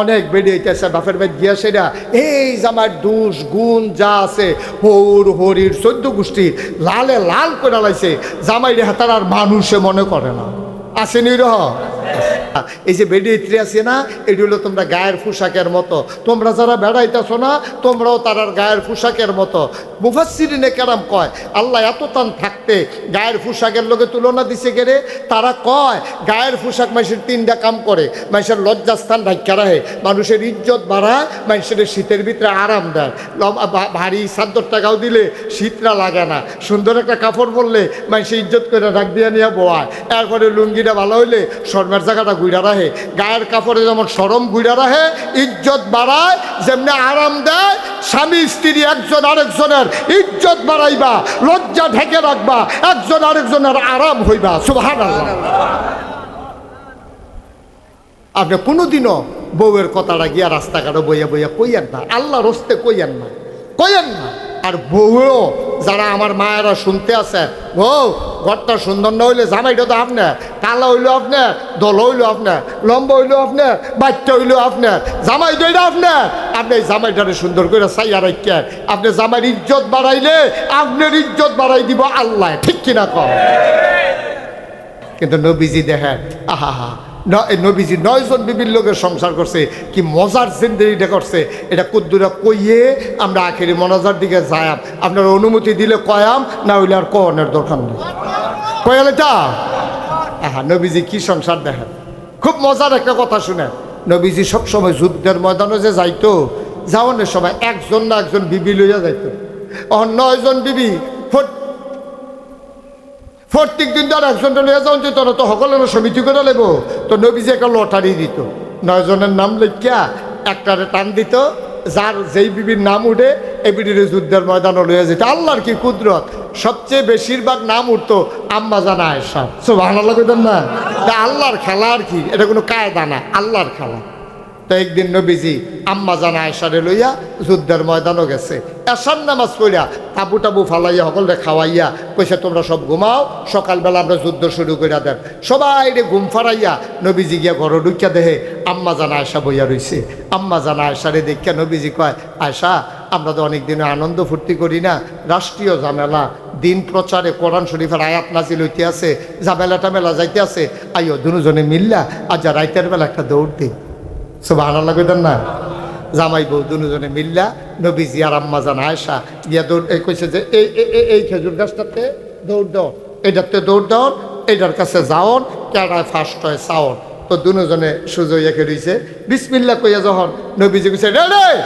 অনেক বেরিয়েছে বাপের ভাই গিয়া সেরা। এই জামার দুষ গুণ যা আছে, হৌর, হরির চোদ্দ গোষ্ঠী লালে লাল করে লাইছে। জামাই হাতার আর মানুষে মনে করে না। আসেনি রহ? এই যে বেডিত্রী আছে না এটি হলো তোমরা গায়ের পোশাকের মতো। তোমরা যারা বেড়াইতেছো না, তোমরাও তারার গায়ের পোশাকের মতো। মুফাসিরিনে কেরাম কয়, আল্লাহ এত তান থাকতে গায়ের পোশাকের লোকে তুলনা দিছে গেরে তারা কয়, গায়ের পোশাক মানুষের তিনটা কাম করে। মানুষের লজ্জাস্থান ঢাক্কা রাখে। মানুষের ইজ্জত বাড়ায় মানুষের শীতের ভিতরে আরাম দেয়। ভারী সাদ্দর টাকাও দিলে শীতটা লাগে না। সুন্দর একটা কাপড় পরলে মানুষের ইজ্জত করে রাখ দিয়ে নিয়ে বোয়ায় এরপরে লুঙ্গিটা ভালো হইলে শর্মের জায়গাটা গুইড়া রাখে গায়ের কাপড়ে যেমন সরম গুইড়া রাখে ইজ্জত বাড়ায়, যেমনি আরাম দেয়, স্বামী, স্ত্রী একজন আরেকজনের ইজ্জত বাড়াইবা, লজ্জা ঢেকে রাখবা, একজন আরেকজনের আরাম হইবা। সুহান আপনি কোনোদিনও বউয়ের কথাটা গিয়া রাস্তাঘাটে বইয়া বইয়া কইয়েন না। আল্লাহ রস্তে কইয়েন না। কইয়েন না। আর বউও যারা আমার মায়েরা শুনতে আছে, ও, ঘরটা সুন্দর না হইলে জামাইটা তো আপনার কালা হইল আপনার দল হইল আপনার লম্বা হইল আপনার বাচ্চা হইল আপনার জামাই দইটা আপনার আপনি। এই জামাইটারে সুন্দর করে চাইয়া রাখেন আপনি জামাইয়ের ইজ্জত বাড়াইলে আপনার ইজ্জত বাড়াই দিব আল্লাহ, ঠিক কিনা কিন্তু নবীজি দেখেন, আহা হা নবীজি নয়জন বিবির লোকের সংসার করছে, কি মজার জিন্দগিটা করছে। এটা কুদ্দুরা কইয়ে আমরা আখেরি মনাজার দিকে যায়াম। আপনার অনুমতি দিলে কয়াম, না হইলে আর কনের দরকার নেই। কয়াল এটা আহা, নবীজি কি সংসার দেখেন? খুব মজার একটা কথা শুনেন। নবীজি সবসময় যুদ্ধের ময়দানে যে যাইতো, যাওয়ানোর সময় একজন না একজন বিবি লইয়া যাইতো। ও নয়জন বিবি ফোর- প্রত্যেক দিন তো আর একজনটা নিয়ে যাওয়া যেত না তো সকলের সমিতি করে নেব তো নবীজি একটা লটারি দিত। নয়জনের নাম লেখিয়া একটারে টান দিত, যার যেই বিবির নাম উঠে এই বিবির যুদ্ধের ময়দানে লইয়া যেত। আল্লাহর কি কুদরত? সবচেয়ে বেশিরভাগ নাম উঠতো আম্মা জানা আয়সা সব ভালো লাগতেন না আল্লাহর খেলা আর কি? এটা কোনো কায়দা না, আল্লাহর খেলা। তো একদিন নবীজি আম্মা জানা আয়সারে লইয়া যুদ্ধের ময়দানও গেছে। এসার নামাজ পড়িয়া তাবু টাবু ফালাইয়া সকলরে খাওয়াইয়া কইছে, তোমরা সব ঘুমাও, সকালবেলা আমরা যুদ্ধ শুরু করে দেন। সবাই রে ঘুম ফারাইয়া নবীজি গিয়া ঘর ঢুকিয়া দেহে আম্মা জানা আয়সা বইয়া রইছে। আম্মা জানা আয়সারে দেখিয়া নবীজি কয় আয়সা আমরা তো অনেকদিন আনন্দ ফুর্তি করি না। রাষ্ট্রীয় ঝামেলা, দিন প্রচারে কোরআন শরীফের আয়াত নাজিল হইতে আছে ঝামেলা টামেলা যাইতে আছে। আইও দুজনে মিল্লা, আজ রাইতের বেলা একটা দৌড় দিই সব আনার লাগবেন না? জামাই বউ দুজনে মিল্লা নবীজি আর আম্মা জান আয়সা গিয়া দৌড় এই কইছে যে এই এই- খেজুর গাছটাতে দৌড় দাও। এইটাতে দৌড় দাও এইটার কাছে যাওন কেডায় ফার্স্ট হয় চাওন। তো দুজনে সুজইয়াকে রইছে বিসমিল্লা কইয়া যখন নবীজি কইছে, রে রে!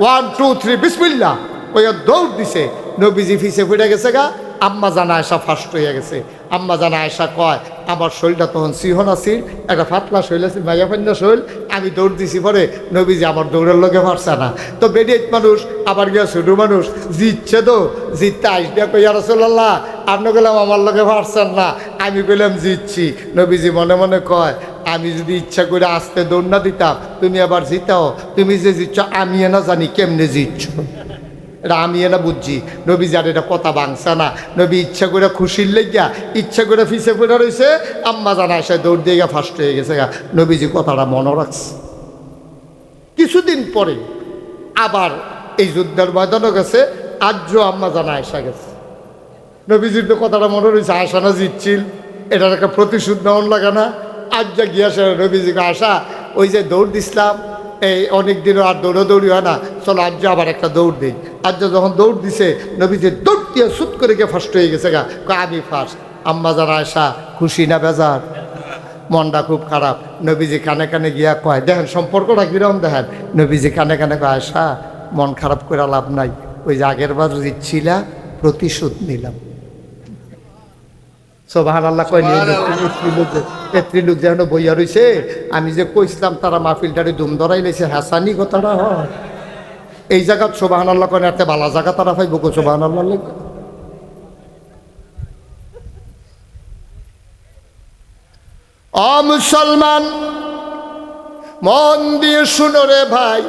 ওয়ান টু থ্রি বিসমিল্লা! কইয়া দৌড় দিছে। নবীজি ফিসে ফুটে গেছে গা, আম্মা জানা আয়সা ফার্স্ট হইয়া গেছে। আম্মা জানা আয়সা কয়, আমার শরীরটা তখন সিহন আছিল একটা ফাতলা শৈল আছে মাইয়া ফান্না শরীর। আমি দৌড় দিছি পরে নবীজি আমার দৌড়ের লোকে পারছে না। তো বেডিয়েট মানুষ আবার গিয়া ছোট মানুষ, জিতছে তো, জিততে আসবে কইয়া রসল্লাহ আপনি গেলাম আমার লোকে পারছেন না। আমি কইলাম জিতছি। নবীজি মনে মনে কয়, আমি যদি ইচ্ছা করে আসতে দৌড় না দিতাম, তুমি আবার জিতাও। তুমি যে জিতছ আমি না জানি কেমনে জিতছ। এটা আমি এটা বুঝছি। নবী যার এটা কথা বাংছে না। নবী ইচ্ছা করে খুশির লেগিয়া, ইচ্ছা করে ফিসে পড়ে রয়েছে আম্মা জানা এসে দৌড় দিয়ে গা ফার্স্ট হয়ে গেছে গা। নবীজি কথাটা মনে রাখছে। কিছুদিন পরে আবার এই যুদ্ধের ময়দানও গেছে, আজও আম্মা জানা এসে গেছে। নবীজির তো কথাটা মনে রয়েছে আশা না জিতছিল। এটার একটা প্রতিশোধ নেওয়ার লাগে না। আজ যা গিয়াছে নবীজিকে আসা ওই যে দৌড় দিছিলাম এই অনেক দিনও আর দৌড়াদৌড়ি হয় না। চলো আজ আবার একটা দৌড় দিই। আজ যখন দৌড় দিছে নবীজি দৌড় দিয়ে সুত করে গিয়ে ফার্স্ট হয়ে গেছে গা। আমি ফার্স্ট আম্মা যারা আশা খুশি না বেজার? মনটা খুব খারাপ। নবীজি কানে কানে গিয়া কয় দেখেন সম্পর্কটা কিরম দেখেন? নবীজি কানে কানে কয় আশা মন খারাপ করে লাভ নাই। ওই যে আগের বার জিতছিলা প্রতিশোধ নিলাম। সোবাহান আল্লাহ কয় নিয়ে এত্রি লোক যেন বইয়া রইছে, আমি যে কইছিলাম তারা মাহফিলটারে দুম ধরাই লেছে হাসানি কথাটা হয়। এই জায়গাত সোবাহান আল্লাহ কয় এতে বালা জায়গা তারা পাইব কো সোবাহান আল্লাহ লেগে মুসলমান, মন দিয়ে শুনো রে ভাই,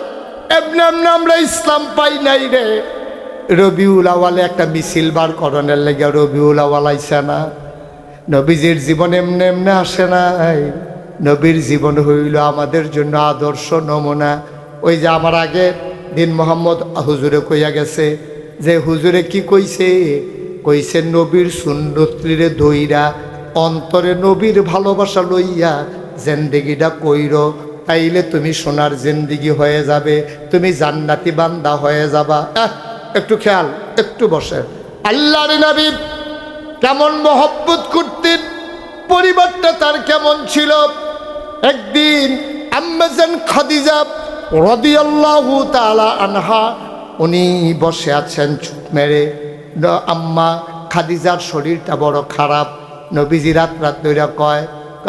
এমনি আমরা ইসলাম পাই নাই রে। রবিউল আওয়ালে একটা মিছিল বার করণের লেগে রবিউল আওয়াল আইসে না। নবীজির জীবন এমনি এমনি আসে নাই। নবীর জীবন হইল আমাদের জন্য আদর্শ নমুনা। ওই যে আমার আগে দিন মোহাম্মদ হুজুরে কইয়া গেছে যে, হুজুরে কি কইছে? কইছে, নবীর সুন্দরীরে ধইরা অন্তরে নবীর ভালোবাসা লইয়া জেন্দেগিটা কইর, তাইলে তুমি সোনার জিন্দিগি হয়ে যাবে, তুমি জান্নাতি বান্দা হয়ে যাবা। একটু খেয়াল, একটু বসে। আল্লাহর নবী কেমন মহব্বত করতেন পরিবারটা তার কেমন ছিল? একদিন আম্মাজান খাদিজা রদিয়াল্লাহু তাআলা আনহা, উনি বসে আছেন চুপ মেরে। আম্মা খাদিজার শরীরটা বড় খারাপ। নবীজি রাত রাত ধইরা কয়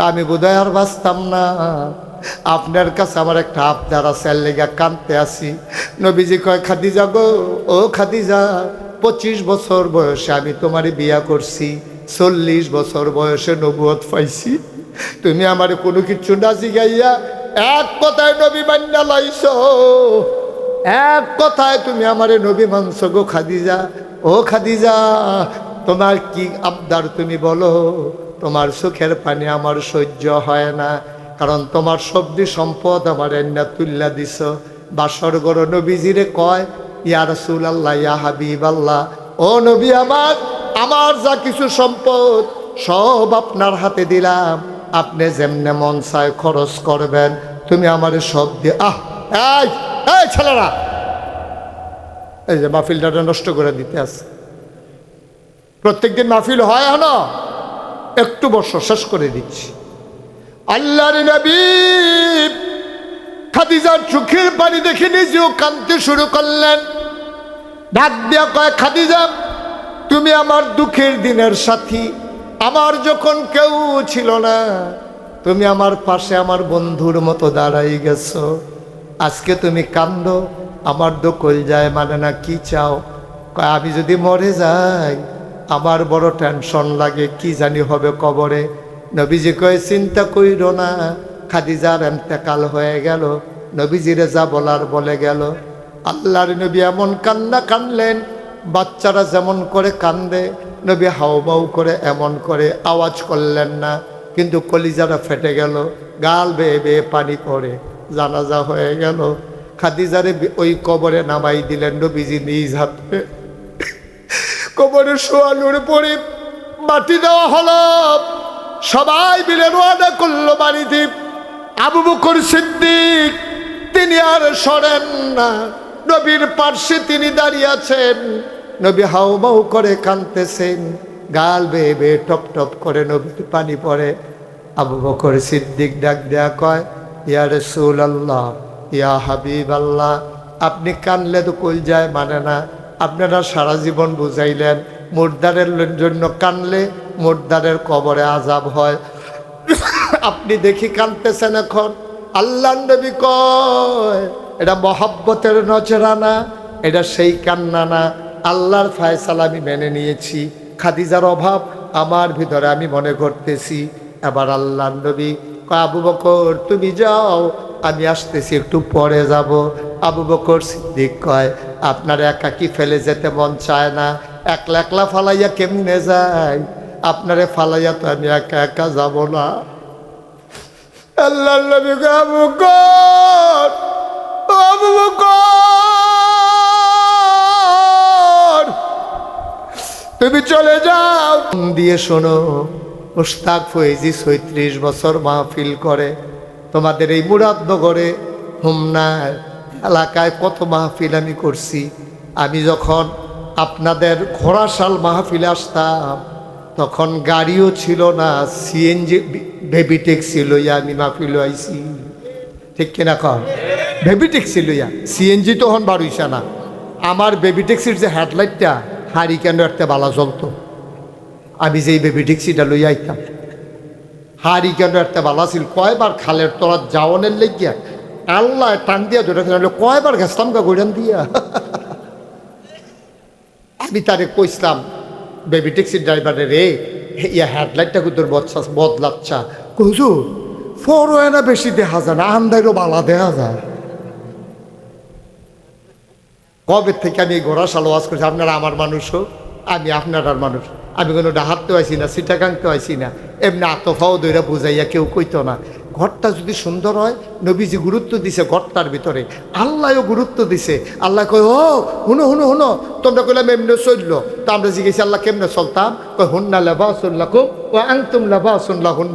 আমি বোধহয় আর বাঁচতাম না। আপনার কাছে আমার একটা আবদার আছে লেগা কানতে আসি। নবীজি কয়, খাদিজা গো, ও খাদিজা, পঁচিশ বছর বয়সে আমি তোমারে বিয়া করছি। চল্লিশ বছর বয়সে নবুয়ত পাইছি। তুমি আমার কোনো কিছু না জিগাইয়া এক কথায় নবী মান্না লাইছ। এক কথায় তুমি আমারে নবী মানছ গো খাদিজা। ও খাদিজা, তোমার কি আবদার তুমি বলো? তোমার সুখের পানি আমার সহ্য হয় না, কারণ তোমার সবজি সম্পদ আমার এন্না তুল্লা দিছ। বাসর গড় নবীজিরে কয়, ইয়া রসুল আল্লাহ ইয়া হাবিব আল্লাহ ও নবী আমার আমার যা কিছু সম্পদ, সব আপনার হাতে দিলাম। আপনি যেমনে মন চায় খরচ করবেন, তুমি আমার সব দিয়ে আহ, এই এই ছেলেরা! এই যে মাহফিলটা নষ্ট করে দিতে আছে। প্রত্যেকদিন মাহফিল হয় হলো একটু বছর শেষ করে দিচ্ছি। আল্লাহর নবী খাদিজার চোখের পানি দেখে নিজেও কাঁদতে শুরু করলেন। ডাক দিয়া কয়, খাদিজা তুমি আমার দুঃখের দিনের সাথী। আমার যখন কেউ ছিল না, তুমি আমার পাশে আমার বন্ধুর মতো দাঁড়াই গেছো। আজকে তুমি কান্দো, আমার দোকল যায় মানে না, কি চাও? আমি যদি মরে যাই, আমার বড় টেনশন লাগে, কি জানি হবে কবরে। নবীজি কয়ে, চিন্তা কইর না, খাদিজার এন্তেকাল হয়ে গেল, নবীজিরে যা বলার বলে গেল। আল্লাহর নবী এমন কান্না কানলেন বাচ্চারা যেমন করে কান্দে, নবী হাউবাউ করে এমন করে আওয়াজ করলেন না, কিন্তু কলিজারা ফেটে গেল, গাল বেয়ে বেয়ে পানি পড়ে, জানাজা হয়ে গেল। খাদিজারে ওই কবরে নামাই দিলেন নবীজি নিজ হাতে। কবরে শোয়ানোর পরে মাটি দেওয়া হলো। সবাই মিলে রোয়ানা করল বাড়িতে। আবু বকর সিদ্দিক, তিনি আর সরেন না। নবীর পার্শ্বে তিনি দাঁড়িয়ে আছেন। নবী হাউমাউ করে কাঁদতেছেন। গাল বেয়ে বেয়ে টপ টপ করে নবীর পানি পড়ে। আবু বকর সিদ্দিক ডাক দেয়া কয়, ইয়া রসুল আল্লাহ ইয়া হাবিব আল্লাহ আপনি কানলে তো কই যায় মানে না। আপনারা সারা জীবন বুঝাইলেন, মুর্দারের জন্য কানলে মুর্দারের কবরে আজাব হয়। আপনি দেখি কানতেছেন এখন। আল্লাহ নবী কয় এটা মহাব্বতের নজরানা, এটা সেই কান্না না আল্লাহর ফায়সালা আমি মেনে নিয়েছি। খাদিজার অভাব আমার ভিতরে আমি মনে করতেছি। এবার আল্লাহ নবী আবু বকর, তুমি যাও, আমি আসতেছি, একটু পরে যাব। আবু বকর সিদ্দিক কয়, আপনার একাকি ফেলে যেতে মন চায় না? একলা একলা ফালাইয়া কেমনে যায়? আপনারে ফালাইয়া তো আমি একা একা যাব না। আল্লাহ নবী আবু বকর তুমি চলে যাও। দিয়ে শোনো, মুস্তাক ফয়েজি ছয়ত্রিশ বছর মাহফিল করে। তোমাদের এই মুরাদনগরে হুমনায় এলাকায় কত মাহফিল আমি করছি। আমি যখন আপনাদের ঘোড়াশাল মাহফিলে আসতাম, তখন গাড়িও ছিল না, সিএনজি, বেবি ট্যাক্সি লইয়া আমি মাহফিল আইছি। ঠিক কিনা কন? বেবি ট্যাক্সি লইয়া সিএনজি তখন বাড়ইছে না। আমার বেবি ট্যাক্সির যে হেডলাইটটা হারি কেন একটা বালা জ্বলতো? আমি যে বেবি ট্যাক্সিটা লইয়া আইতাম। হারি কেন একটা বালা ছিল? কয়বার খালের তলার যাওয়ানের লেগিয়া আল্লাহ টান দিয়া ধরে ফেলে কয়বার গেছতাম গা গোড়ান দিয়া। আমি তারে কইসলাম বেবি ট্যাক্সির ড্রাইভারে রে, ইয়া হেডলাইটটা তোর বদসা, বদলাচ্ছা? কহুজু ফরো বেশি দেখা যায় না আন্দাইরও বালা দেখা যায়। কবে থেকে আমি এই ঘোড়া সালো ওয়াজ করছি? আপনারা আমার মানুষ হোক, আমি আপনার মানুষ। আমি কোনো ডাহাততে আইছি না সিটাকাংতে আইছি না। এমনি আতফাও দইরা বুঝাইয়া কেউ কইতো না। ঘরটা যদি সুন্দর হয়, নবীজি গুরুত্ব দিছে ঘরটার ভিতরে। আল্লাহও গুরুত্ব দিছে। আল্লাহ কয়, ও, হুনো হুনো হুনো, তোমরা কইলাম এমনি চলল তা আমরা জিজ্ঞেস, আল্লাহ কেমনে চলতাম? কয়, হুন্না লেবা সুল্লাকুম ও আংতুম লেবা সুল্লাহ হুন্না